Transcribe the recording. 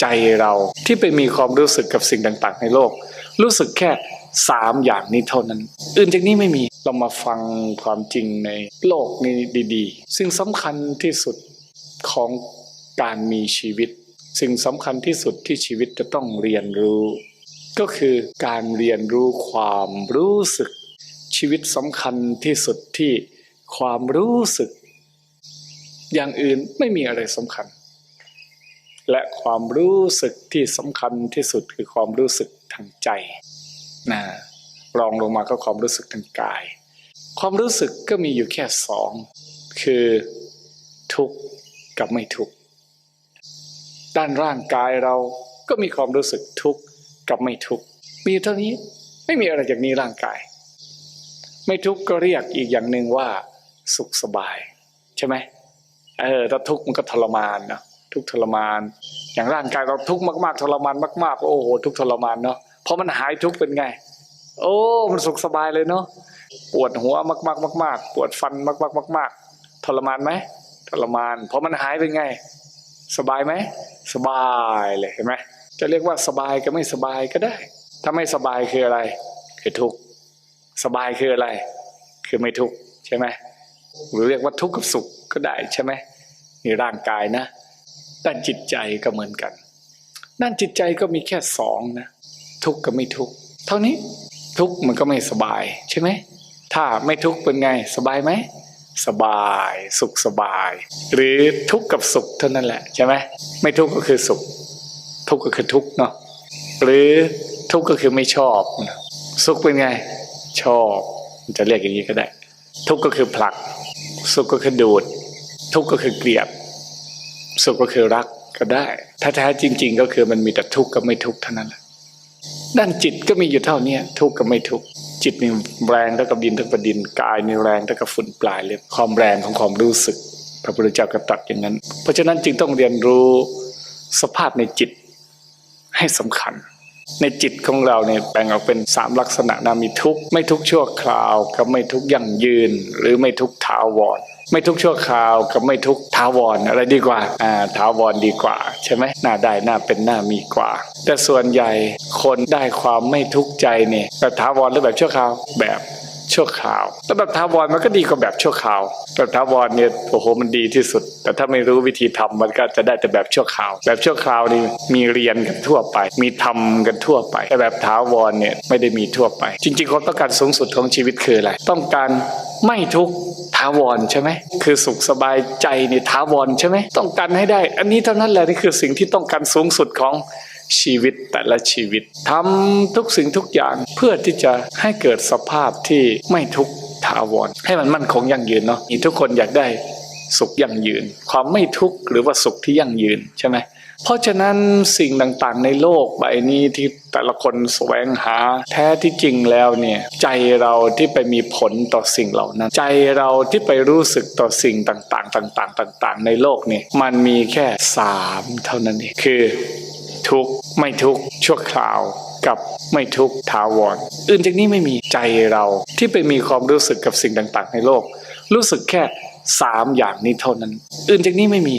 ใจเราที่ไปมีความรู้สึกกับสิ่งต่าง ๆ ในโลก รู้สึกแค่สามอย่างนี้เท่านั้น อื่นจากนี้ไม่มีเรามาฟังความจริงในโลกนี้ดีๆซึ่งสำคัญที่สุดของการมีชีวิต สิ่งสำคัญที่สุดที่ชีวิตจะต้องเรียนรู้ ก็คือการเรียนรู้ความรู้สึก ชีวิตสำคัญที่สุดที่ความรู้สึก อย่างอื่นไม่มีอะไรสำคัญ และความรู้สึกที่สำคัญที่สุดคือความรู้สึกทางใจนะรองลงมาก็ความรู้สึกทางกาย ความรู้สึกก็มีอยู่แค่สองคือทุกข์กับไม่ทุกข์ด้านร่างกายเราก็มีความรู้สึกทุกข์กับไม่ทุกข์มีเท่านี้ไม่มีอะไรจากนี้ร่างกาย ไม่ทุกข์ก็เรียกอีกอย่างหนึ่งว่า สุขสบาย ใช่ไหมเออถ้าทุกข์มันก็ทรมานเนาะ ทุกทรมาน อย่างร่างกายเราทุกข์มากๆทรมานมากๆโอ้โหทุกข์ทรมานเนาะพอมันหายทุกข์เป็นไง โอ้มันสุขสบายเลยเนาะปวดหัวมากๆมาก ๆ ปวดฟันมากๆมาก ๆ ทรมานไหมทรมานพอมันหายเป็นไง สบายไหมสบายเลยเห็นไหมจะเรียกว่าสบายก็ไม่สบายก็ได้ ถ้าไม่สบายคืออะไร คือทุกข์สบายคืออะไร คือไม่ทุกข์ใช่ไหมหรือเรียกว่าทุกข์กับสุขก็ได้ใช่ไหมนี่ร่างกายนะ ด้านจิตใจก็เหมือนกัน ด้านจิตใจก็มีแค่สองนะ ทุกข์กับไม่ทุกข์เท่านี้ทุกข์มันก็ไม่สบายใช่ไหมถ้าไม่ทุกข์เป็นไงสบายไหมสบายสุขสบาย หรือทุกข์กับสุขเท่านั้นแหละใช่ไหมไม่ทุกข์ก็คือสุข ทุกข์ก็คือทุกข์เนาะหรือทุกข์ก็คือไม่ชอบ สุขเป็นไง ชอบจะเรียกอย่างนี้ก็ได้ ทุกข์ก็คือผลัก สุขก็คือดูด ทุกข์ก็คือเกลียด สุขก็คือรักก็ได้ ถ้าแท้จริง ๆ ก็คือมันมีแต่ทุกข์กับไม่ทุกข์เท่านั้นแหละด้านจิตก็มีอยู่เท่านี้ทุกข์กับไม่ทุกข์จิตนี่แรงเท่ากับดินเท่ากับดินกายนี่แรงเท่ากับฝุ่นปลายเลยความแรงของความรู้สึกพระพุทธเจ้าก็ตรัสอย่างนั้น เพราะฉะนั้นจึงต้องเรียนรู้สภาพในจิตให้สำคัญ ในจิตของเราเนี่ยแบ่งออกเป็นสามลักษณะนะมีทุกข์ไม่ทุกข์ชั่วคราวกับไม่ทุกข์ยั่งยืน หรือไม่ทุกข์ถาวร ไม่ทุกชั่วคราวกับไม่ทุกทาวรอะไรดีกว่าอ่าทาวรดีกว่า ใช่ไหมหน้าได้หน้าเป็นหน้ามีกว่า แต่ส่วนใหญ่คนได้ความไม่ทุกข์ใจเนี่ยแบบทาวรหรือแบบชั่วคราวแบบ ชั่วคราว แล้วแบบถาวรมันก็ดีกว่าแบบชั่วคราว แบบถาวรเนี่ยโอ้โหมันดีที่สุด แต่ถ้าไม่รู้วิธีทำมันก็จะได้แต่แบบชั่วคราว แบบชั่วคราวนี่มีเรียนกันทั่วไป มีทำกันทั่วไป แต่แบบถาวรเนี่ยไม่ได้มีทั่วไป จริงๆความต้องการสูงสุดของชีวิตคืออะไร ต้องการไม่ทุกข์ถาวรใช่ไหมคือสุขสบายใจนี่ถาวรใช่ไหมต้องการให้ได้ อันนี้เท่านั้นแหละนี่คือสิ่งที่ต้องการสูงสุดของ ชีวิตแต่ละชีวิตทำทุกสิ่งทุกอย่างเพื่อที่จะให้เกิดสภาพที่ไม่ทุกข์ถาวร ให้มันมั่นคงยั่งยืนเนาะทุกคนอยากได้สุขยั่งยืน ความไม่ทุกข์หรือว่าสุขที่ยั่งยืนใช่ไหมเพราะฉะนั้นสิ่งต่างๆในโลกใบนี้ที่แต่ละคนแสวงหา แท้ที่จริงแล้วเนี่ยใจเราที่ไปมีผลต่อสิ่งเหล่านั้น ใจเราที่ไปรู้สึกต่อสิ่งต่างๆ ต่างๆ ต่าง ๆ ในโลกเนี่ยมันมีแค่สามเท่านั้นเองคือ ทุกข์ไม่ทุกข์ชั่วคราวกับไม่ทุกข์ถาวรอื่นจากนี้ไม่มีใจเราที่ไปมีความรู้สึกกับสิ่งต่างๆ ในโลก รู้สึกแค่สามอย่างนี้เท่านั้น อื่นจากนี้ไม่มี